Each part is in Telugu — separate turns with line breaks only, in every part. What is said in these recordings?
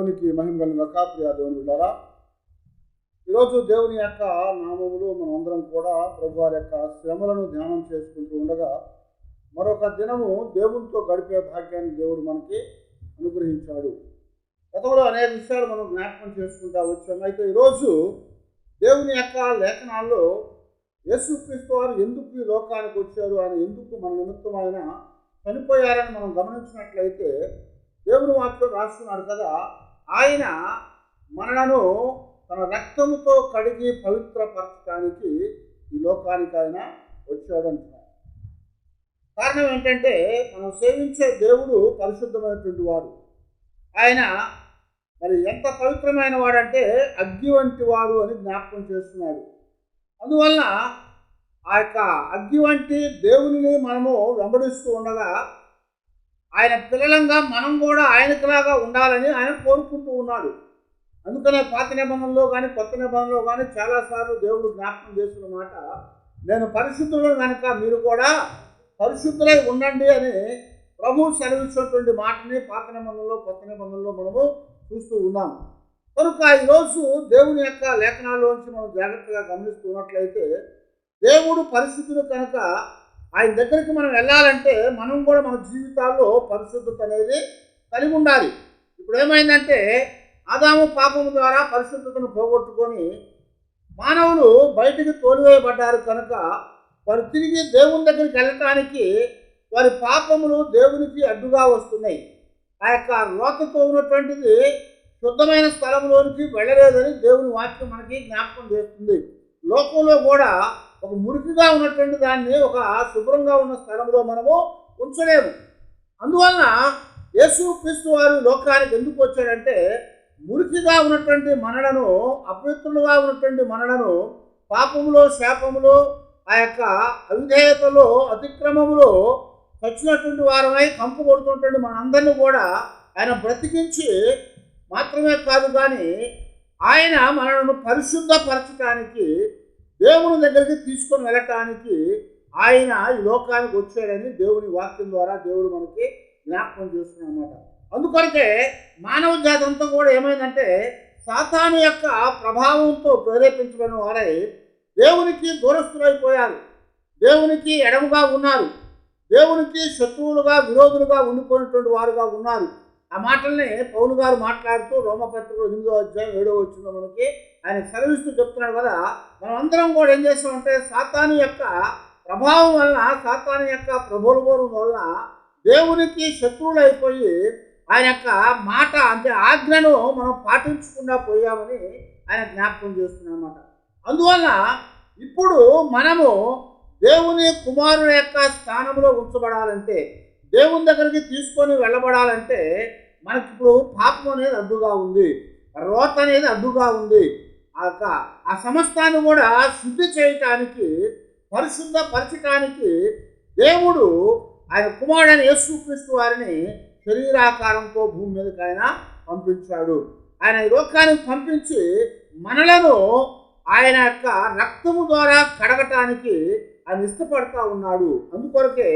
దేవునికి మహిమ కలిగిన ప్రియా దేవుని బిడ్డారా? ఈరోజు దేవుని యొక్క నామములు మనమందరం కూడా ప్రభు వారి యొక్క శ్రమలను ధ్యానం చేసుకుంటూ ఉండగా మరొక దినము దేవునితో గడిపే భాగ్యాన్ని దేవుడు మనకి అనుగ్రహించాడు. గతంలో అనేక విషయాలు మనం జ్ఞాపకం చేసుకుంటా వచ్చాము అయితే ఈరోజు దేవుని యొక్క లేఖనాల్లో యేసుక్రీస్తు వారు ఎందుకు ఈ లోకానికి వచ్చారు ఆయన ఎందుకు మన నిమిత్తం ఆయన చనిపోయారని మనం గమనించినట్లయితే దేవుని వాటిలో రాస్తున్నాడు కదా ఆయన మనలను తన రక్తముతో కడిగి పవిత్రపరచడానికి ఈ లోకానికి ఆయన వచ్చాడు కారణం ఏంటంటే మనం సేవించే దేవుడు పరిశుద్ధమైనటువంటి వాడు. ఆయన మరి ఎంత పవిత్రమైన వాడంటే అగ్గి వంటి వాడు అని జ్ఞాపకం చేస్తున్నాడు. అందువలన ఆ యొక్క అగ్గి వంటి దేవుని మనము వెంబడిస్తూ ఉండగా ఆయన పిల్లలంగా మనం కూడా ఆయనకులాగా ఉండాలని ఆయన కోరుకుంటూ ఉన్నాడు. అందుకనే పాత నిబంధనలో కానీ కొత్త నిబంధనలో కానీ చాలాసార్లు దేవుడు జ్ఞాపకం చేస్తున్న మాట నేను పరిశుద్ధులను కనుక మీరు కూడా పరిశుద్ధులై ఉండండి అని ప్రభు సెలవిచ్చినటువంటి మాటని పాత నిబంధనలో కొత్త నిబంధనలో మనము చూస్తూ ఉన్నాం. కనుక ఈరోజు దేవుని యొక్క లేఖనాల్లోంచి మనం జాగ్రత్తగా గమనిస్తున్నట్లయితే దేవుడు పరిస్థితులు కనుక ఆయన దగ్గరికి మనం వెళ్ళాలంటే మనం కూడా మన జీవితాల్లో పరిశుద్ధత అనేది కలిగి ఉండాలి. ఇప్పుడు ఏమైందంటే ఆదాము పాపము ద్వారా పరిశుద్ధతను పోగొట్టుకొని మానవులు బయటికి తోలివేయబడ్డారు కనుక వారు తిరిగి దేవుని దగ్గరికి వెళ్ళటానికి వారి పాపములు దేవునికి అడ్డుగా వస్తున్నాయి. ఆ యొక్క లోతతో ఉన్నటువంటిది శుద్ధమైన స్థలంలోనికి వెళ్ళలేదని దేవుని వాక్యం మనకి జ్ఞాపకం చేస్తుంది. లోకంలో కూడా ఒక మురికిగా ఉన్నటువంటి దాన్ని ఒక శుభ్రంగా ఉన్న స్థలంలో మనము ఉంచలేము. అందువలన యేసు క్రీస్తు వారు లోకానికి ఎందుకు వచ్చాడంటే మురికిగా ఉన్నటువంటి మనలను అపవిత్రులుగా ఉన్నటువంటి మనలను పాపములో శాపములో ఆ యొక్క అవిధేయతలో అతిక్రమములో వచ్చినటువంటి వారమై కంపు కొడుతున్నటువంటి మనందరినీ కూడా ఆయన బ్రతికించి మాత్రమే కాదు కానీ ఆయన మనలను పరిశుద్ధపరచడానికి దేవుని దగ్గరికి తీసుకొని వెళ్ళటానికి ఆయన ఈ లోకానికి వచ్చాడని దేవుని వాక్యం ద్వారా దేవుడు మనకి జ్ఞాపకం చేస్తున్నాడన్నమాట. అందుకొరకే మానవ జాతి అంతా కూడా ఏమైందంటే సాతాను యొక్క ప్రభావంతో ప్రేరేపించబడిన వారై దేవునికి దూరస్తులైపోయారు దేవునికి ఎడముగా ఉన్నారు. దేవునికి శత్రువులుగా విరోధులుగా ఉండిపోయినటువంటి వారుగా ఉన్నారు. ఆ మాటల్ని పౌలు గారు మాట్లాడుతూ రోమపత్రికలో ఎనిమిదో అధ్యాయం ఏడో వచ్చిందో మనకి ఆయన సెలవిస్తూ చెప్తున్నాడు కదా మనం అందరం కూడా ఏం చేస్తామంటే సాతాను యొక్క ప్రభావం వలన సాతాను యొక్క ప్రబోధం వలన దేవునికి శత్రువులు అయిపోయి ఆయన యొక్క మాట అంటే ఆజ్ఞను మనం పాటించకుండా పోయామని ఆయన జ్ఞాపకం చేస్తున్నామన్నమాట అందువల్ల ఇప్పుడు మనము దేవుని కుమారుని యొక్క స్థానంలో ఉంచబడాలంటే దేవుని దగ్గరికి తీసుకొని వెళ్ళబడాలంటే మనకి ఇప్పుడు పాపం అనేది అడ్డుగా ఉంది రోత అనేది అడ్డుగా ఉంది. ఆ యొక్క ఆ సమస్తాన్ని కూడా శుద్ధి చేయటానికి పరిశుద్ధపరచటానికి దేవుడు ఆయన కుమారుడైన యేసుక్రీస్తు వారిని శరీరాకారంతో భూమి మీదకి ఆయన పంపించాడు. ఆయన ఈ లోకానికి పంపించి మనలను ఆయన యొక్క రక్తము ద్వారా కడగటానికి ఆయన ఇష్టపడతా ఉన్నాడు. అందుకొరకే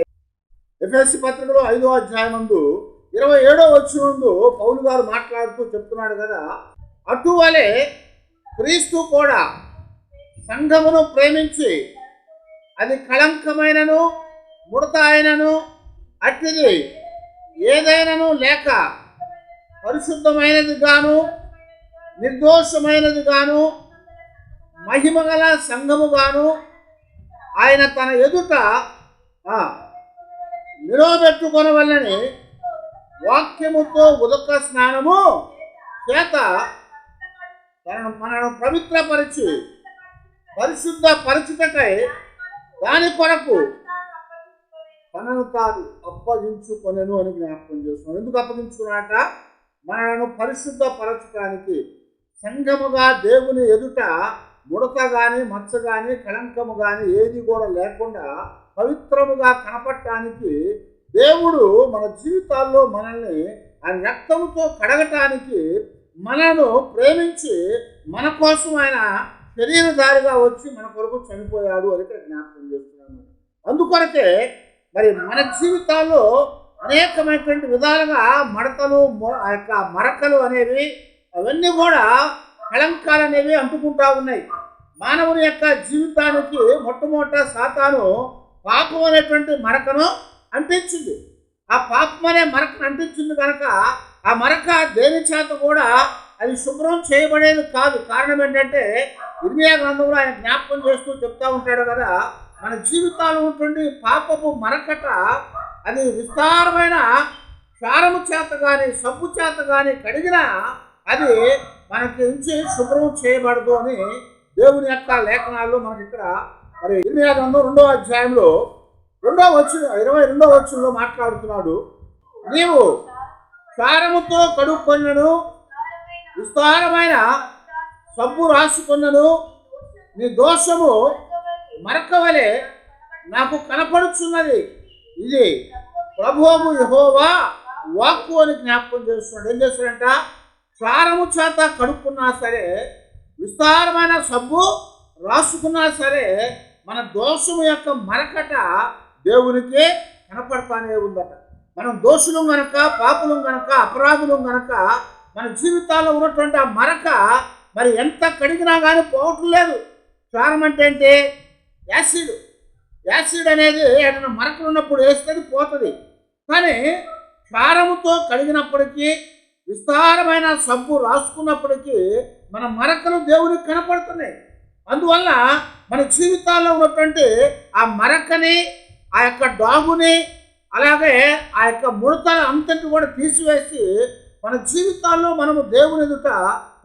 ఎఫ్ఎస్సి పత్రికలో ఐదో అధ్యాయమందు ఇరవై ఏడో వచ్చినందు పౌలు గారు మాట్లాడుతూ చెప్తున్నాడు కదా అటువలే క్రీస్తు కూడా సంఘమును ప్రేమించి అది కళంకమైనను ముడత అయినను అట్టిది ఏదైనాను లేక పరిశుద్ధమైనది గాను నిర్దోషమైనది గాను మహిమగల సంఘము గాను ఆయన తన ఎదుట నిలవబెట్టుకొనవల్లని వాక్యముతో ఉదక స్నానము చేత తనను మనను పవిత్రపరిచి పరిశుద్ధ పరిచితకై దాని కొరకు తనను తాను అప్పగించుకొనెను అని జ్ఞాపకం చేస్తున్నాం ఎందుకు అప్పగించుకున్నాట మనలను పరిశుద్ధపరచడానికి సంఘముగా దేవుని ఎదుట ముడత కానీ మచ్చ కానీ కళంకము కానీ ఏది కూడా లేకుండా పవిత్రముగా కనపడటానికి దేవుడు మన జీవితాల్లో మనల్ని ఆ రక్తంతో కడగటానికి మనను ప్రేమించి మన కోసం ఆయన శరీరధారిగా వచ్చి మన కొరకు చనిపోయాడు అని ఇక్కడ జ్ఞాపకం చేస్తున్నాను అందుకొరకే మరి మన జీవితాల్లో అనేకమైనటువంటి విధాలుగా మడతలు ఆ యొక్క మరకలు అనేవి అవన్నీ కూడా కళంకాలు అనేవి అంటుకుంటా ఉన్నాయి. మానవుని యొక్క జీవితానికి మొట్టమొదట సాతాను పాపం అనేటువంటి మరకను అంటించింది ఆ పాపం అనే మరకను అంటించింది కనుక ఆ మరక దేని చేత కూడా అది శుభ్రం చేయబడేది కాదు. కారణం ఏంటంటే ఇర్మియా గ్రంథంలో ఆయన జ్ఞాపకం చేస్తూ చెప్తా ఉంటాడు కదా మన జీవితాలు ఉంటుంది పాపపు మరకట అది విస్తారమైన క్షారము చేత కానీ సబ్బు చేత కానీ కడిగినా అది మనకి నుంచి శుభ్రం చేయబడదు అని దేవుని యొక్క లేఖనాల్లో మనకి ఇక్కడ మరి ఇర్మియా గ్రంథం రెండో అధ్యాయంలో రెండో వచ్చిన ఇరవై రెండో వచ్చులో మాట్లాడుతున్నాడు. నీవు క్షారముతో కడుక్కొన్నను విస్తారమైన సబ్బు రాసుకున్నను నీ దోషము మరకవలే నాకు కనపడుచున్నది. ఇది ప్రభువు యహోవా వాక్కు అని జ్ఞాపకం చేస్తున్నాడు. ఏం చేస్తాడంట క్షారము చేత కడుక్కున్నా సరే విస్తారమైన సబ్బు రాసుకున్నా సరే మన దోషము యొక్క మరకట దేవునికి కనపడతానే ఉందట. మనం దోషులం గనక పాపులం గనక అపరాధులం గనక మన జీవితాల్లో ఉన్నటువంటి ఆ మరక మరి ఎంత కడిగినా కానీ పోవటం లేదు. క్షారం అంటే ఏంటి యాసిడ్. యాసిడ్ అనేది ఏదైనా మరకలు ఉన్నప్పుడు వేస్తే పోతుంది. కానీ క్షారముతో కడిగినప్పటికీ విస్తారమైన సబ్బు రాసుకున్నప్పటికీ మన మరకలు దేవునికి కనపడుతున్నాయి. అందువల్ల మన జీవితాల్లో ఉన్నటువంటి ఆ మరకని ఆ యొక్క డాగుని అలాగే ఆ యొక్క ముడతల అంతటి కూడా తీసివేసి మన జీవితాల్లో మనము దేవుని ఎదుట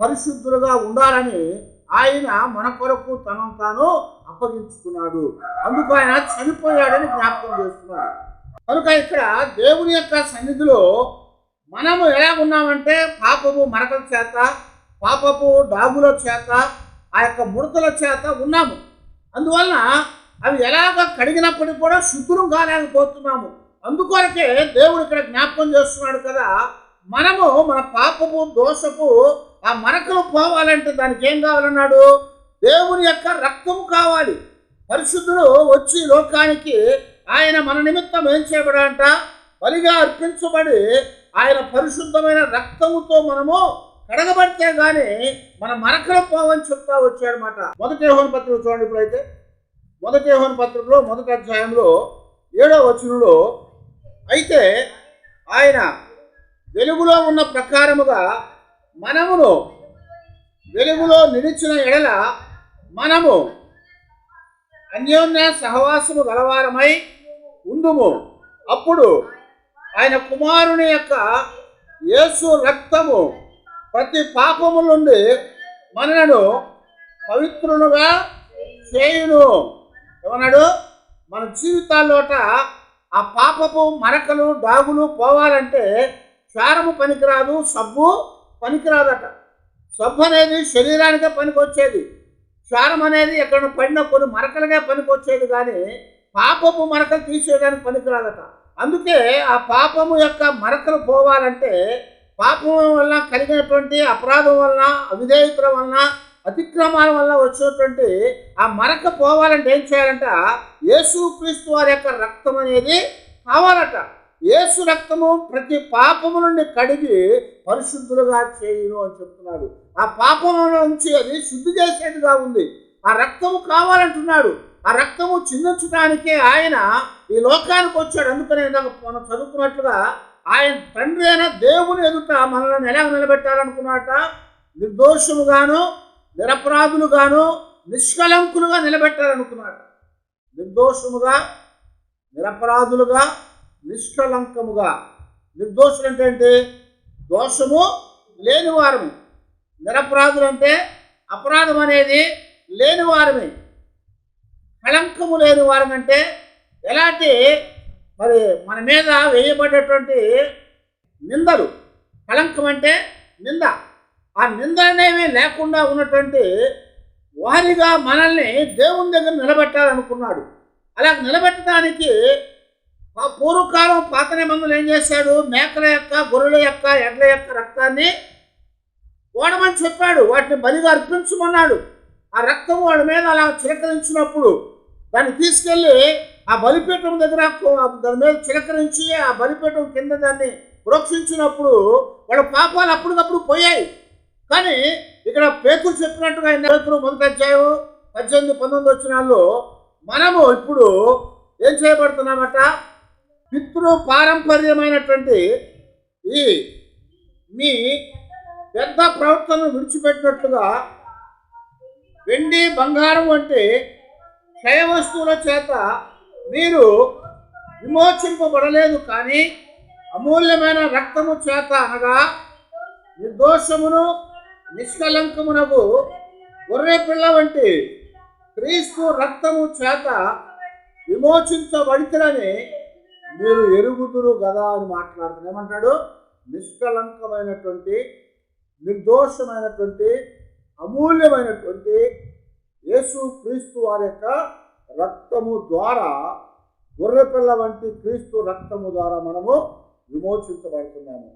పరిశుద్ధులుగా ఉండాలని ఆయన మన కొరకు తనను తాను అప్పగించుకున్నాడు. అందుకు ఆయన చనిపోయాడని జ్ఞాపకం చేస్తున్నాడు. కనుక ఇక్కడ దేవుని యొక్క సన్నిధిలో మనము ఎలా ఉన్నామంటే పాపము మరకల చేత పాపపు డాగుల చేత ఆ యొక్క ముడతల చేత ఉన్నాము. అందువలన అవి ఎలాగ కడిగినప్పటికీ కూడా శుద్ధులు కాలేకపోతున్నాము. అందుకొరకే దేవుడు ఇక్కడ జ్ఞాపకం చేస్తున్నాడు కదా మనము మన పాపపు దోషపు ఆ మరకలు పోవాలంటే దానికి ఏం కావాలన్నాడు? దేవుని యొక్క రక్తము కావాలి. పరిశుద్ధుడు వచ్చి లోకానికి ఆయన మన నిమిత్తం ఏం చేయబడంట బలిగా అర్పించబడి ఆయన పరిశుద్ధమైన రక్తముతో మనము కడగబడితే గాని మన మరకలు పోవని చెప్తా వచ్చాడనమాట మొదటి హోన్ పత్రిక చూడండి ఇప్పుడైతే. మొదటి యోహన్ పత్రికలో మొదటి అధ్యాయంలో ఏడో వచనంలో అయితే ఆయన వెలుగులో ఉన్న ప్రకారముగా మనమును వెలుగులో నిలిచిన ఎడల మనము అన్యోన్య సహవాసము గలవారమై ఉందుము. అప్పుడు ఆయన కుమారుని యొక్క యేసు రక్తము ప్రతి పాపము నుండి మనలను పవిత్రులుగా చేయును. ఏమన్నాడు? మన జీవితాల్లోట ఆ పాపపు మరకలు డాగులు పోవాలంటే క్షారము పనికిరాదు సబ్బు పనికిరాదట. సబ్బు అనేది శరీరానికే పనికొచ్చేది. క్షారం అనేది ఎక్కడ పడిన కొన్ని మరకలుగా పనికొచ్చేది కానీ పాపపు మరకలు తీసేయడానికి పనికిరాదట. అందుకే ఆ పాపము యొక్క మరకలు పోవాలంటే పాపం వలన కలిగినటువంటి అపరాధం వలన అవిధేయతల వలన అతిక్రమాల వల్ల వచ్చినటువంటి ఆ మరక పోవాలంటే ఏం చేయాలంట? యేసు క్రీస్తు వారి యొక్క రక్తం అనేది కావాలట. యేసు రక్తము ప్రతి పాపము నుండి కడిగి పరిశుద్ధులుగా చేయును అని చెప్తున్నాడు. ఆ పాపము నుంచి అది శుద్ధి చేసేదిగా ఉంది. ఆ రక్తము కావాలంటున్నాడు. ఆ రక్తము చిందించడానికే ఆయన ఈ లోకానికి వచ్చాడు. అందుకనే మనం చదువుకున్నట్లుగా ఆయన తండ్రి అయిన దేవుని ఎదుట మనల్ని ఎలా నిలబెట్టాలనుకున్నాట నిర్దోషముగాను నిరపరాధులుగాను నిష్కలంకులుగా నిలబెట్టాలనుకున్నాడు. నిర్దోషముగా నిరపరాధులుగా నిష్కలంకముగా. నిర్దోషులు అంటే ఏంటి? దోషము లేని వారము. నిరపరాధులు అంటే అపరాధం అనేది లేని వారమే. కళంకము లేని వారం అంటే ఎలాంటి మరి మన మీద వేయబడేటువంటి నిందలు. కళంకం అంటే నింద. ఆ నింద అనేవి లేకుండా ఉన్నటువంటి వారిగా మనల్ని దేవుని దగ్గర నిలబెట్టాలనుకున్నాడు. అలా నిలబెట్టడానికి ఆ పూర్వకాలం పాత నిబంధనలు ఏం చేశాడు? మేకల యొక్క గొర్రెల యొక్క ఎడ్ల యొక్క రక్తాన్ని ఓడమని చెప్పాడు. వాటిని బలిగా అర్పించమన్నాడు. ఆ రక్తం వాడి మీద అలా చిలకరించినప్పుడు దాన్ని తీసుకెళ్ళి ఆ బలిపీఠం దగ్గర దాని మీద చిలకరించి ఆ బలిపీఠం కింద దాన్ని ప్రోక్షించినప్పుడు వాళ్ళ పాపాలు అప్పటికప్పుడు పోయాయి. కానీ ఇక్కడ పేతులు చెప్పినట్టుగా ఈ పేతులు మొదటి అధ్యాయం పద్దెనిమిది పంతొమ్మిది వచ్చినాల్లో మనము ఇప్పుడు ఏం చేయబడుతున్నామట? పితృ పారంపర్యమైనటువంటి ఈ మీ పెద్ద ప్రవర్తనను విడిచిపెట్టినట్లుగా వెండి బంగారం వంటి క్షయ వస్తువుల చేత మీరు విమోచింపబడలేదు కానీ అమూల్యమైన రక్తము చేత అనగా నిర్దోషమును నిష్కలంకమునకు గొర్రె పిల్ల వంటి క్రీస్తు రక్తము చేత విమోచించబడితేనని మీరు ఎరుగుదురు కదా అని మాట్లాడుతున్నారు. ఏమంటాడు? నిష్కలంకమైనటువంటి నిర్దోషమైనటువంటి అమూల్యమైనటువంటి యేసు క్రీస్తు వారి యొక్క రక్తము ద్వారా గొర్రెపిల్ల వంటి క్రీస్తు రక్తము ద్వారా మనము విమోచించబడుతున్నాము.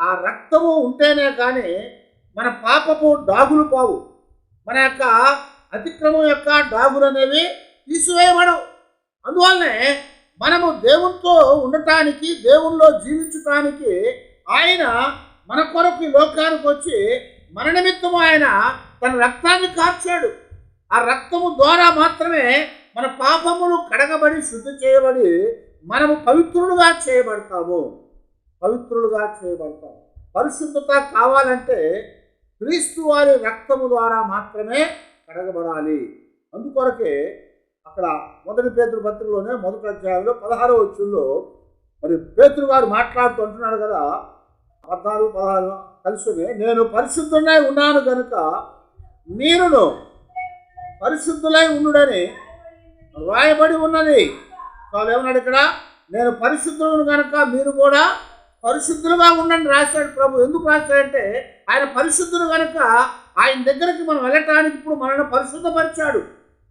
ఆ రక్తము ఉంటేనే కానీ మన పాపపు డాగులు పావు. మన యొక్క అతిక్రమం యొక్క డాగులు అనేవి తీసివేయబడవు. అందువల్లనే మనము దేవునితో ఉండటానికి దేవునిలో జీవించటానికి ఆయన మన కొరకు ఈ లోకానికి వచ్చి మన నిమిత్తము ఆయన తన రక్తాన్ని కార్చాడు. ఆ రక్తము ద్వారా మాత్రమే మన పాపములు కడగబడి శుద్ధి చేయబడి మనము పవిత్రులుగా చేయబడతాము. పవిత్రులుగా చేయబడతాము. పరిశుద్ధత కావాలంటే క్రీస్తు వారి రక్తము ద్వారా మాత్రమే కడగబడాలి. అందుకొరకే అక్కడ మొదటి పేతురు పత్రికలోనే మొదటి అధ్యాయంలో పదహారో వచ్చుల్లో మరి పేతురు గారు మాట్లాడుతూ అంటున్నాడు కదా పద్నాలుగు పదహారు కలిసి నేను పరిశుద్ధులై ఉన్నాను కనుక మీరును పరిశుద్ధులై ఉండుడని రాయబడి ఉన్నది. వాళ్ళు ఏమన్నాడు ఇక్కడ? నేను పరిశుద్ధులను కనుక మీరు కూడా పరిశుద్ధులుగా ఉండండి రాశాడు ప్రభు. ఎందుకు రాశాడంటే ఆయన పరిశుద్ధులు కనుక ఆయన దగ్గరికి మనం వెళ్ళటానికి ఇప్పుడు మనల్ని పరిశుద్ధపరిచాడు.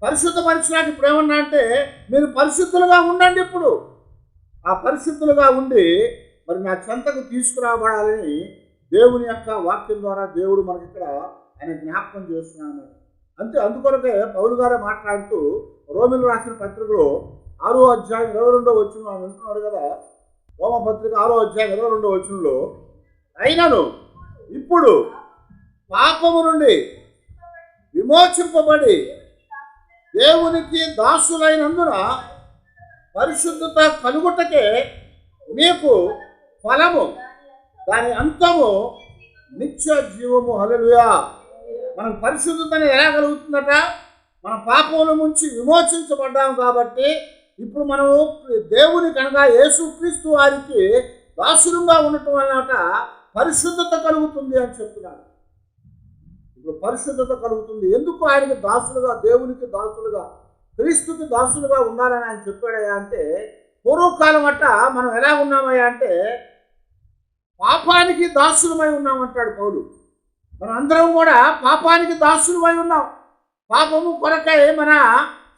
పరిశుద్ధపరిచడానికి ఇప్పుడు ఏమన్నా అంటే మీరు పరిశుద్ధులుగా ఉండండి ఇప్పుడు. ఆ పరిశుద్ధులుగా ఉండి మరి నా చెంతకు తీసుకురాబడాలని దేవుని యొక్క వాక్యం ద్వారా దేవుడు మనకి ఇక్కడ ఆయన జ్ఞాపకం చేస్తున్నాడు. అంతే అందుకొరకే పౌలు గారే మాట్లాడుతూ రోమిలు రాసిన పత్రికలో ఆరో అధ్యాయం ఇరవై రెండో వచ్చిన వింటున్నాడు కదా రోమ పత్రిక ఆరో అధ్యాయం ఇరవై రెండో వచనంలో అయినను ఇప్పుడు పాపము నుండి విమోచింపబడి దేవునికి దాసులైనందున పరిశుద్ధత కలుగుటకే మీకు ఫలము దాని అంతము నిత్య జీవము. హలలుయా మనం పరిశుద్ధతని ఎలా కలుగుతుందట? మన పాపముల నుంచి విమోచించబడ్డాం కాబట్టి ఇప్పుడు మనము దేవుని కనుక యేసుక్రీస్తు వారికి దాసులుగా ఉండటం అన్నమాట పరిశుద్ధత కలుగుతుంది అని చెప్తున్నాడు. ఇప్పుడు పరిశుద్ధత కలుగుతుంది. ఎందుకు ఆయనకి దాసులుగా దేవునికి దాసులుగా క్రీస్తుకి దాసులుగా ఉండాలని ఆయన చెప్పాడయ్యా అంటే పూర్వకాలం అట్ట మనం ఎలా ఉన్నామయ్యా అంటే పాపానికి దాసులమై ఉన్నామంటాడు పౌలు. మనం అందరం కూడా పాపానికి దాసులమై ఉన్నాం. పాపము కొరకై మన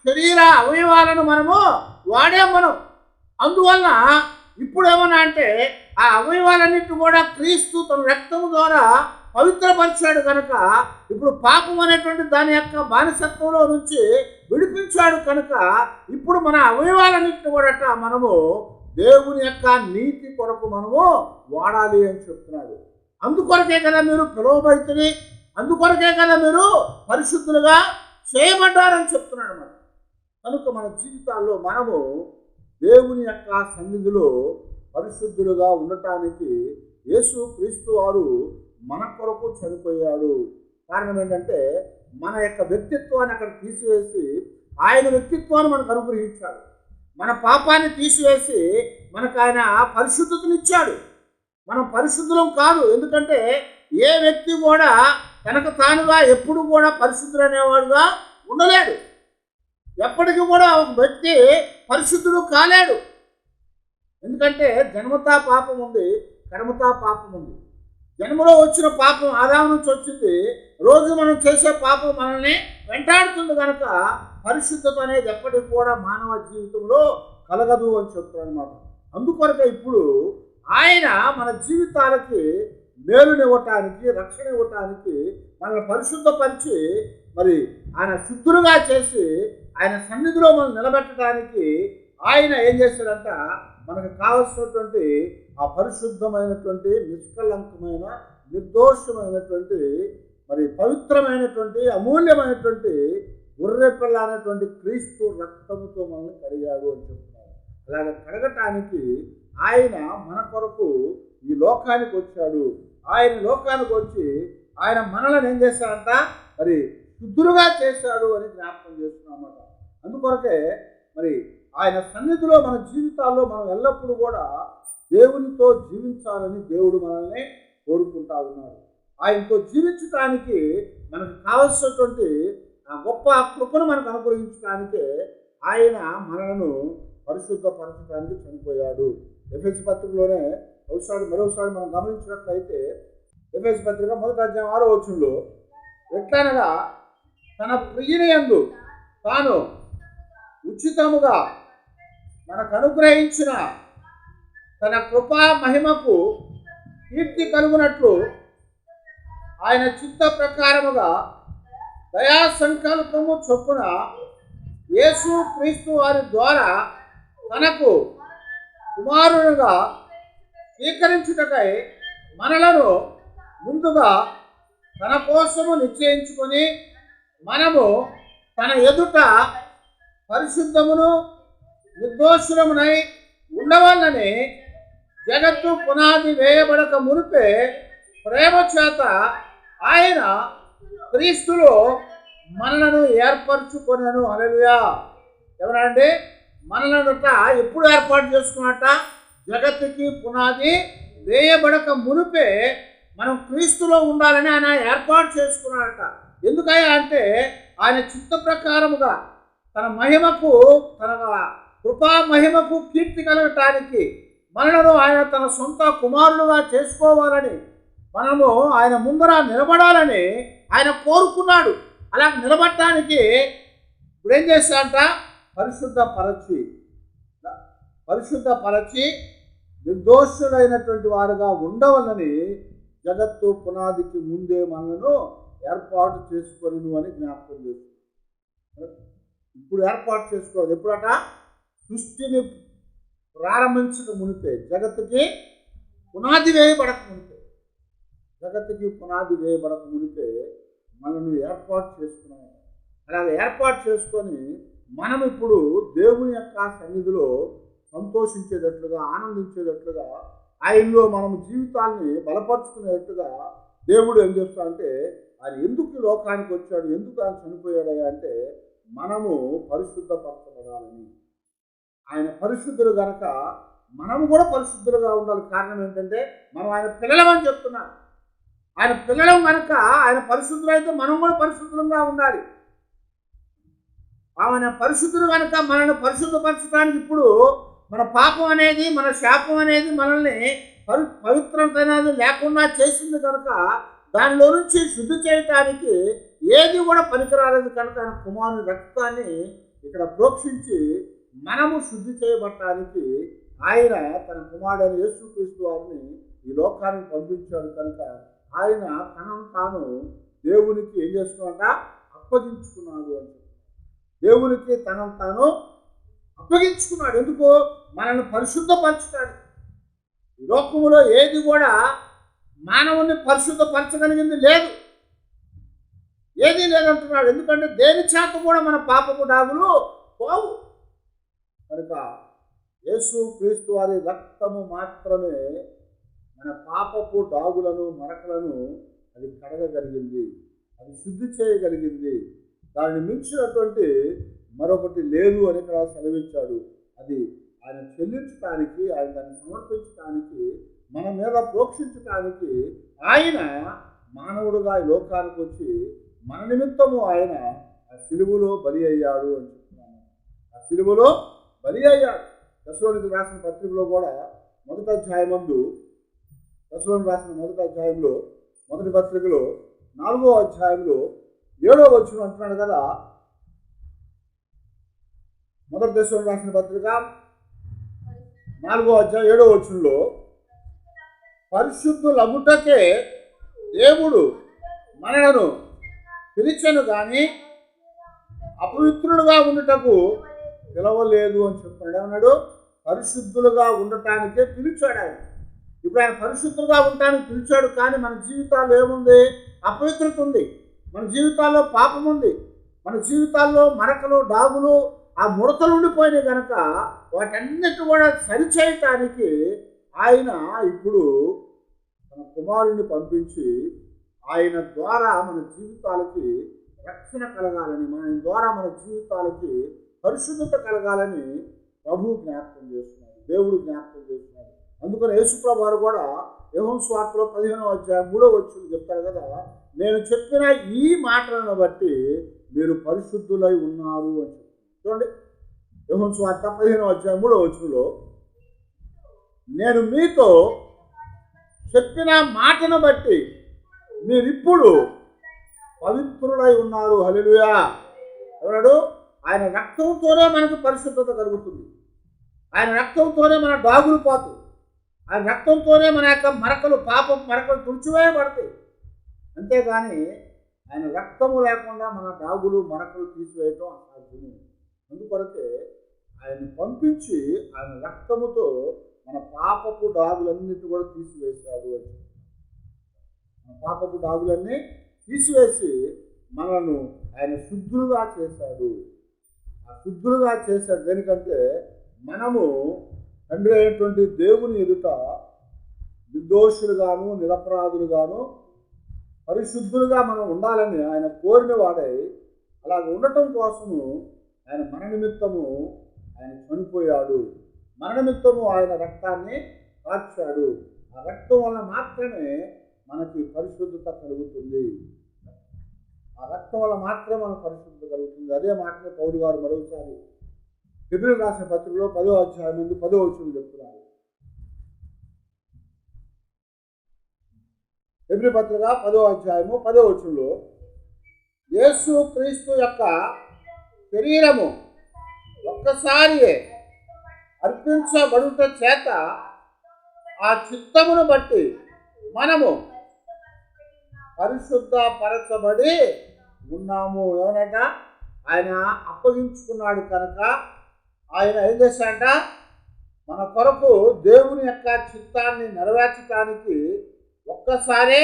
శరీర అవయవాలను మనము వాడాం మనం అందువలన ఇప్పుడు ఏమన్నా అంటే ఆ అవయవాలన్నింటినీ కూడా క్రీస్తు తన రక్తము ద్వారా పవిత్రపరిచాడు కనుక ఇప్పుడు పాపం అనేటువంటి దాని యొక్క బానిసత్వంలో నుంచి విడిపించాడు కనుక ఇప్పుడు మన అవయవాలన్నింటిని కూడా మనము దేవుని యొక్క నీతి కొరకు మనము వాడాలి అని చెప్తున్నాడు. అందుకొరకే కదా మీరు పిలువబడితే అందుకొరకే కదా మీరు పరిశుద్ధులుగా చేయబడ్డారని చెప్తున్నాడు మనం కనుక మన జీవితాల్లో మనము దేవుని యొక్క సన్నిధిలో పరిశుద్ధులుగా ఉండటానికి యేసు క్రీస్తు వారు మన కొరకు చనిపోయాడు. కారణం ఏంటంటే మన యొక్క వ్యక్తిత్వాన్ని అక్కడ తీసివేసి ఆయన వ్యక్తిత్వాన్ని మనకు అనుగ్రహించాడు. మన పాపాన్ని తీసివేసి మనకు ఆయన పరిశుద్ధతనిచ్చాడు. మనం పరిశుద్ధులం కాదు. ఎందుకంటే ఏ వ్యక్తి కూడా తనకు తానుగా ఎప్పుడు కూడా పరిశుద్ధులు అనేవాడుగా ఉండలేడు. ఎప్పటికీ కూడా ఒక వ్యక్తి పరిశుద్ధుడు కాలేడు. ఎందుకంటే జన్మతా పాపం ఉంది కర్మతా పాపం ఉంది. జన్మలో వచ్చిన పాపం ఆదాం నుంచి వచ్చింది రోజు మనం చేసే పాపం మనల్ని వెంటాడుతుంది కనుక పరిశుద్ధత అనేది ఎప్పటికి కూడా మానవ జీవితంలో కలగదు అని చెప్తారు అనమాట అందుకొరకే ఇప్పుడు ఆయన మన జీవితాలకి మేలునివ్వటానికి రక్షణ ఇవ్వటానికి మనల్ని పరిశుద్ధపరిచి మరి ఆయన శుద్ధులుగా చేసి ఆయన సన్నిధిలో మనం నిలబెట్టడానికి ఆయన ఏం చేశాడంట? మనకు కావలసినటువంటి ఆ పరిశుద్ధమైనటువంటి నిష్కలంకమైన నిర్దోషమైనటువంటి మరి పవిత్రమైనటువంటి అమూల్యమైనటువంటి గుర్రెపిల్ల అనేటువంటి క్రీస్తు రక్తముతో మనల్ని కడిగాడు అని చెప్తున్నారు. అలాగే కడగటానికి ఆయన మన కొరకు ఈ లోకానికి వచ్చాడు. ఆయన లోకానికి వచ్చి ఆయన మనలను ఏం చేశాడంట మరి శుద్ధులుగా చేశాడు అని జ్ఞాపకం చేస్తున్నామన్నమాట అందుకొరకే మరి ఆయన సన్నిధిలో మన జీవితాల్లో మనం ఎల్లప్పుడూ కూడా దేవునితో జీవించాలని దేవుడు మనల్ని కోరుకుంటా ఉన్నాడు. ఆయనతో జీవించటానికి మనకు కావలసినటువంటి ఆ గొప్ప కృపను మనకు అనుగ్రహించడానికే ఆయన మనలను పరిశుద్ధపరచడానికి చనిపోయాడు. ఎఫ్ఎస్ పత్రికలోనే ఒకసారి మరోసారి మనం గమనించినట్లయితే ఎఫ్ఎస్ పత్రిక మొదటి అధ్యాయం ఆరో వచ్చంలో ఎట్లనగా తన ప్రియునియందు తాను ఉచితముగా మనకు అనుగ్రహించిన తన కృపా మహిమకు కీర్తి కలుగునట్లు ఆయన చిత్త ప్రకారముగా దయా సంకల్పము చొప్పున యేసు క్రీస్తు వారి ద్వారా తనకు కుమారునిగా స్వీకరించుటకై మనలను ముందుగా తన కోసము నిశ్చయించుకొని మనము తన ఎదుట పరిశుద్ధమును నిర్దోషులమునై ఉండవాలని జగత్తు పునాది వేయబడక మునిపే ప్రేమ చేత ఆయన క్రీస్తులో మనలను ఏర్పరచుకొనను. అలలుయా ఎవరండి మనలనుట ఎప్పుడు ఏర్పాటు చేసుకున్నట్ట జగత్తుకి పునాది వేయబడక మునిపే మనం క్రీస్తులో ఉండాలని ఆయన ఏర్పాటు చేసుకున్నాడట. ఎందుకయ్యా అంటే ఆయన చిత్త ప్రకారముగా తన మహిమకు తన కృపా మహిమకు కీర్తి కలగటానికి మనలను ఆయన తన సొంత కుమారులుగా చేసుకోవాలని మనము ఆయన ముందర నిలబడాలని ఆయన కోరుకున్నాడు. అలా నిలబడటానికి ఇప్పుడు ఏం చేశాడంట? పరిశుద్ధ పరచి పరిశుద్ధ పరచి నిర్దోషులైనటువంటి వారుగా ఉండవలని జగత్తు పునాదికి ముందే మనలను ఏర్పాటు చేసుకొని అని జ్ఞాపకం చేస్తుంది ఇప్పుడు ఏర్పాటు చేసుకోవాలి. ఎప్పుడట? సృష్టిని ప్రారంభించక మునిపే జగత్తుకి పునాది వేయబడక మునిపే. జగత్తుకి పునాది వేయబడక మునిపే మనల్ని ఏర్పాటు చేసుకున్నాము. అలాగే ఏర్పాటు చేసుకొని మనం ఇప్పుడు దేవుని యొక్క సన్నిధిలో సంతోషించేటట్లుగా ఆనందించేటట్లుగా ఆయనలో మనం జీవితాన్ని బలపరుచుకునేట్టుగా దేవుడు ఏం చేస్తాడంటే ఆయన ఎందుకు లోకానికి వచ్చాడు? ఎందుకు ఆయన చనిపోయాడు అంటే మనము పరిశుద్ధపరచబడాలని. ఆయన పరిశుద్ధులు గనక మనము కూడా పరిశుద్ధులుగా ఉండాలి. కారణం ఏంటంటే మనం ఆయన పిల్లలమని చెప్తున్నాం. ఆయన పిల్లలం కనుక ఆయన పరిశుద్ధులైతే మనం కూడా పరిశుద్ధంగా ఉండాలి. ఆయన పరిశుద్ధులు కనుక మనల్ని పరిశుద్ధపరచడానికి ఇప్పుడు మన పాపం అనేది మన శాపం అనేది మనల్ని పవి లేకుండా చేసింది కనుక దానిలో నుంచి శుద్ధి చేయటానికి ఏది కూడా పనికిరాలేదు కనుక ఆయన కుమారుని రక్తాన్ని ఇక్కడ ప్రోక్షించి మనము శుద్ధి చేయబడటానికి ఆయన తన కుమారుడైన యేసుక్రీస్తు వారిని ఈ లోకానికి పంపించాడు కనుక ఆయన తనను తాను దేవునికి ఏం చేసుకున్నాడ అప్పగించుకున్నాడు అని దేవునికి తనను తాను అప్పగించుకున్నాడు. ఎందుకు? మనల్ని పరిశుద్ధపరచుతాడు ఈ లోకములో ఏది కూడా మానవుని పరిశుద్ధపరచగలిగింది లేదు. ఏదీ లేదంటున్నాడు. ఎందుకంటే దేని చేత కూడా మన పాపపు డాగులు పోవు. కనుక యేసు క్రీస్తు వారి రక్తము మాత్రమే మన పాపపు డాగులను మరకలను అది కడగగలిగింది. అది శుద్ధి చేయగలిగింది. దానిని మించినటువంటి మరొకటి లేదు అని ఇక్కడ సెలవించాడు. అది ఆయన చెల్లించడానికి ఆయన దాన్ని సమర్పించడానికి మన మీద ప్రోక్షించడానికి ఆయన మానవుడుగా ఈ లోకానికి వచ్చి మన నిమిత్తము ఆయన ఆ సిలువులో బలి అయ్యాడు అని చెప్తున్నాను. ఆ సిలువులో బలి అయ్యాడు. దశలోనికి రాసిన పత్రికలో కూడా మొదటి అధ్యాయమందు దశలోని రాసిన మొదటి అధ్యాయంలో మొదటి పత్రికలో నాలుగో అధ్యాయంలో ఏడో వచ్చిన అంటున్నాడు కదా. మొదటి దశలో రాసిన పత్రిక నాలుగో అధ్యాయం ఏడో వచ్చులో పరిశుద్ధులగుటకే దేవుడు మనలను పిలిచను కానీ అపవిత్రులుగా ఉండటకు పిలవలేదు అని చెప్తున్నాడు. ఏమన్నాడు? పరిశుద్ధులుగా ఉండటానికే పిలిచాడు ఆయన. ఇప్పుడు ఆయన పరిశుద్ధులుగా ఉండటానికి పిలిచాడు కానీ మన జీవితాల్లో ఏముంది? అపవిత్రత ఉంది. మన జీవితాల్లో పాపం ఉంది. మన జీవితాల్లో మరకలు డాగులు ఆ ముడతలు ఉండిపోయినాయి కనుక వాటన్నిటి కూడా సరిచేయటానికి ఆయన ఇప్పుడు తన కుమారుడిని పంపించి ఆయన ద్వారా మన జీవితాలకి రక్షణ కలగాలని మన ఆయన ద్వారా మన జీవితాలకి పరిశుద్ధత కలగాలని ప్రభు జ్ఞాపకం చేస్తున్నాడు. దేవుడు జ్ఞాపకం చేస్తున్నాడు. అందుకని యేసుప్రభు కూడా యోహం స్వార్థలో పదిహేనవ అధ్యాయం మూడో వచ్చి చెప్తారు కదా నేను చెప్పిన ఈ మాటలను బట్టి మీరు పరిశుద్ధులై ఉన్నారు అని చెప్తారు చూడండి యోహం స్వార్థ పదిహేనవ అధ్యాయం మూడో వచ్చులో నేను మీతో చెప్పిన మాటను బట్టి మీరిప్పుడు పవిత్రుడై ఉన్నారు. హలిలుయా ఎవరాడు? ఆయన రక్తంతోనే మనకు పరిశుద్ధత కలుగుతుంది. ఆయన రక్తంతోనే మన డాగులు పోతు ఆయన రక్తంతోనే మన యొక్క మరకలు పాపం మరకలు తుడిచివేయబడతాయి. అంతేగాని ఆయన రక్తము లేకుండా మన డాగులు మరకలు తీసివేయటం అసాధ్యమే. అందుకొరకే ఆయన పంపించి ఆయన రక్తముతో మన పాపపు డాగులన్నిటి కూడా తీసివేశాడు అని మన పాపపు డాగులన్నీ తీసివేసి మనను ఆయన శుద్ధులుగా చేశాడు. ఆ శుద్ధులుగా చేశాడు దేనికంటే మనము తండ్రి అయినటువంటి దేవుని ఎదుట నిర్దోషులుగాను నిరపరాధులుగాను పరిశుద్ధులుగా మనం ఉండాలని ఆయన కోరిన వాడై అలాగ ఉండటం కోసము ఆయన మన నిమిత్తము ఆయన చనిపోయాడు. మరణమిత్తము ఆయన రక్తాన్ని కార్చాడు ఆ రక్తం వల్ల మాత్రమే మనకి పరిశుద్ధత కలుగుతుంది. ఆ రక్తం వల్ల మాత్రమే మనకు పరిశుద్ధత కలుగుతుంది. అదే మాటనే పౌరు గారు మరోసారి ఫిబ్రవరి రాసిన పత్రికలో పదో అధ్యాయం ముందు పదో వచ్చింది చెప్తున్నారు. ఎబ్రి పత్రిక పదో అధ్యాయము పదో వచ్చంలో యేసు క్రీస్తు యొక్క శరీరము ఒక్కసారి అర్పించబడుట చేత ఆ చిత్తమును బట్టి మనము పరిశుద్ధపరచబడి ఉన్నాము. ఏమనట ఆయన అప్పగించుకున్నాడు కనుక ఆయన ఏం చేశాడంట? మన కొరకు దేవుని యొక్క చిత్తాన్ని నెరవేర్చడానికి ఒక్కసారే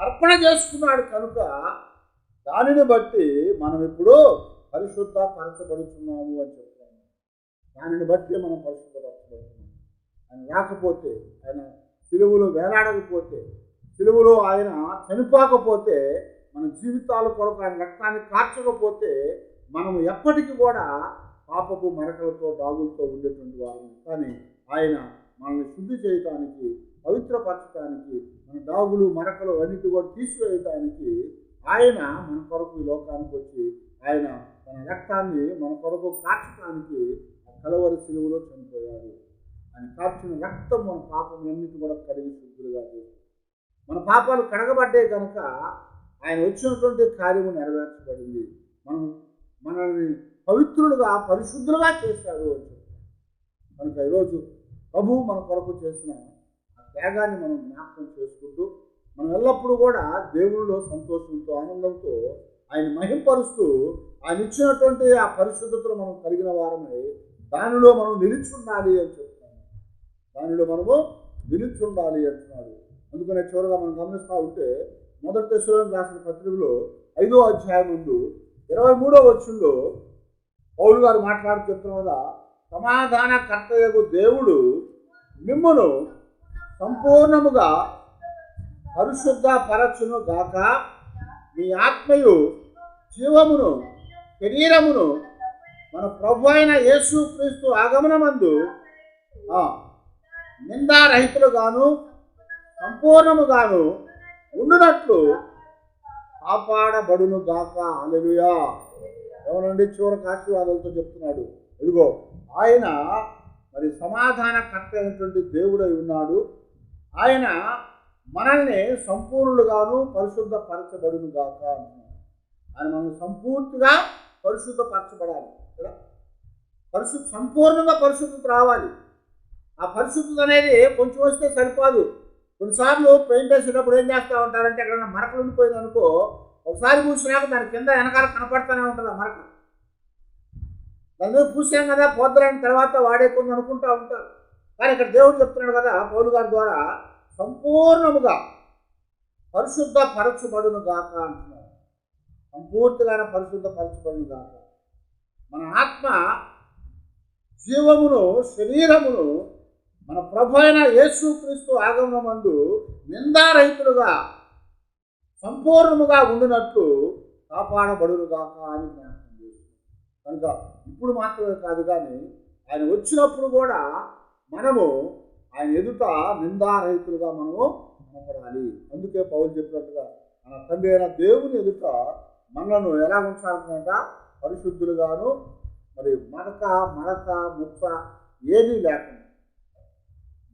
అర్పణ చేసుకున్నాడు కనుక దానిని బట్టి మనం ఇప్పుడు పరిశుద్ధపరచబడుతున్నాము అని దానిని బట్టి మనం పరిశుద్ధపరచబడుతున్నాం. ఆయన రాకపోతే ఆయన సిలువలో వేలాడకపోతే సిలువలో ఆయన చనిపోకపోతే మన జీవితాల కొరకు ఆయన రక్తాన్ని కార్చకపోతే మనం ఎప్పటికీ కూడా పాపపు మరకలతో డాగులతో ఉండేటువంటి వారు కానీ ఆయన మనల్ని శుద్ధి చేయటానికి పవిత్రపరచడానికి మన డాగులు మరకలు అన్నిటి కూడా తీసివేయటానికి ఆయన మన కొరకు ఈ లోకానికి వచ్చి ఆయన తన రక్తాన్ని మన కొరకు కార్చడానికి కలవరి సిలువలో చనిపోయాడు. ఆయన కార్చిన రక్తం మన పాపములన్నిటి కూడా కడిగి శుద్ధులుగా చేస్తుంది మన పాపాలు కడగబడ్డే కనుక ఆయన వచ్చినటువంటి కార్యము నెరవేర్చబడింది. మనం మనల్ని పవిత్రులుగా పరిశుద్ధులుగా చేశాడు అని చెప్తారు కనుక ఈరోజు ప్రభు మన కొరకు చేసిన ఆ త్యాగాన్ని మనం జ్ఞాపకం చేసుకుంటూ మనం ఎల్లప్పుడూ కూడా దేవునిలో సంతోషంతో ఆనందంతో ఆయన మహింపరుస్తూ ఆయన ఇచ్చినటువంటి ఆ పరిశుద్ధతను మనం కలిగిన వారమై దానిలో మనం నిలిచుండాలి అని చెప్తాను దానిలో మనము నిలిచుండాలి అంటున్నాడు. అందుకనే చివరిగా మనం గమనిస్తూ ఉంటే మొదటి దశలో రాసిన పత్రికలో ఐదో అధ్యాయం ముందు ఇరవై మూడో వచ్చుల్లో పౌలు గారు మాట్లాడుతూ చెప్తున్న కదా సమాధాన కర్తయ్యకు దేవుడు మిమ్మను సంపూర్ణముగా పరిశుద్ధ పరచును గాక మీ ఆత్మయు జీవమును శరీరమును మన ప్రభు అయిన యేసు క్రీస్తు ఆగమనమందు ఆ, నిందారహితులుగాను సంపూర్ణముగాను ఉండునట్లు కాపాడబడును గాక. అలెలుయా ఎవరండి చివరికి ఆశీర్వాదాలతో చెప్తున్నాడు? ఇదిగో ఆయన మరి సమాధానకర్త అయినటువంటి దేవుడై ఉన్నాడు. ఆయన మనల్ని సంపూర్ణులుగాను పరిశుద్ధపరచబడును గాక అంటున్నాడు. ఆయన మనల్ని సంపూర్తిగా పరిశుద్ధపరచబడాలి కదా? పరిశుద్ధ సంపూర్ణంగా పరిశుద్ధత రావాలి. ఆ పరిశుద్ధత అనేది కొంచెం వస్తే సరిపోదు. కొన్నిసార్లు పెయింట్ వేసేటప్పుడు ఏం చేస్తూ ఉంటారంటే ఎక్కడైనా మరకలు ఉండిపోయింది అనుకో, ఒకసారి పూసినాక దాని కింద వెనకాల కనపడుతూనే ఉంటుంది ఆ మరక. దాని మీద పూసాం కదా పోద్దరైన తర్వాత వాడేకుంది అనుకుంటూ ఉంటారు. కానీ ఇక్కడ దేవుడు చెప్తున్నాడు కదా పౌలు గారి ద్వారా సంపూర్ణముగా పరిశుద్ధ పరచబడును గాక అంటున్నాడు. సంపూర్తిగానే పరిశుద్ధ పరచబడును గాక. మన ఆత్మ జీవమును శరీరమును మన ప్రభు అయిన యేసుక్రీస్తు ఆగమనమందు నిందారహితులుగా సంపూర్ణముగా ఉండినట్లు కాపాడబడునుగాక అని జ్ఞాపకం కనుక ఇప్పుడు మాత్రమే కాదు కానీ ఆయన వచ్చినప్పుడు కూడా మనము ఆయన ఎదుట నిందారహితులుగా మనము కనపడాలి. అందుకే పౌలు చెప్పినట్టుగా మన తండ్రి అయిన దేవుని ఎదుట మనలను ఎలా ఉంచాలంట పరిశుద్ధులుగాను మరి మరక మరక ముచ్చ ఏదీ లేకుండా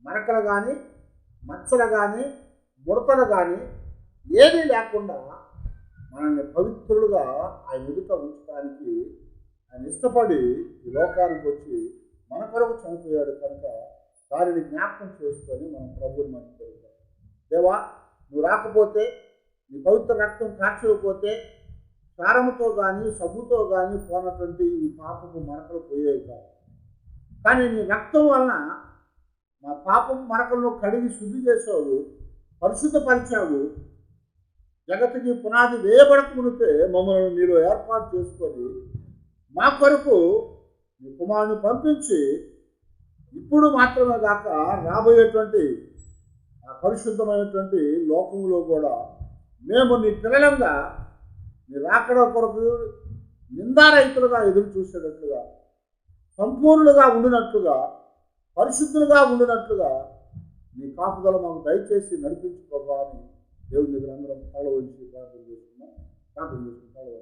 మరకలు కానీ మచ్చలు కానీ ముడతలు కానీ ఏదీ లేకుండా మనల్ని పవిత్రులుగా ఆయన ఎదుట ఉంచడానికి ఆయన ఇష్టపడి ఈ లోకానికి వచ్చి మన కొరకు చనిపోయాడు కనుక దానిని జ్ఞాపకం చేసుకొని మనం ప్రభువుని మర్చిపోతాం దేవా నువ్వు రాకపోతే నీ పవిత్ర రక్తం కాచకపోతే సారముతో కానీ సబ్బుతో కానీ పోనటువంటి ఈ పాపపు మరకలు పోయేవి కాదు కానీ నీ రక్తం వలన మా పాపం మరకలను కడిగి శుద్ధి చేసావు పరిశుద్ధపరిచావు జగత్తుకి పునాది వేయబడకమునిపే మమ్మల్ని మీరు ఏర్పాటు చేసుకొని మా కొరకు నీ కుమారుని పంపించి ఇప్పుడు మాత్రమే కాక రాబోయేటువంటి పరిశుద్ధమైనటువంటి లోకంలో కూడా మేము నీ పిల్లలంగా మీరు రాకడ కొరకు నిందారహితులుగా ఎదురు చూసేటట్లుగా సంపూర్ణులుగా ఉండినట్లుగా పరిశుద్ధులుగా ఉండినట్లుగా నీ కాపుదల మాకు దయచేసి నడిపించుకోవాలని అని దేవుని దగ్గర అందరం తల ఉంచి ప్రార్థన చేసుకున్నాం ప్రార్థన చేసుకుని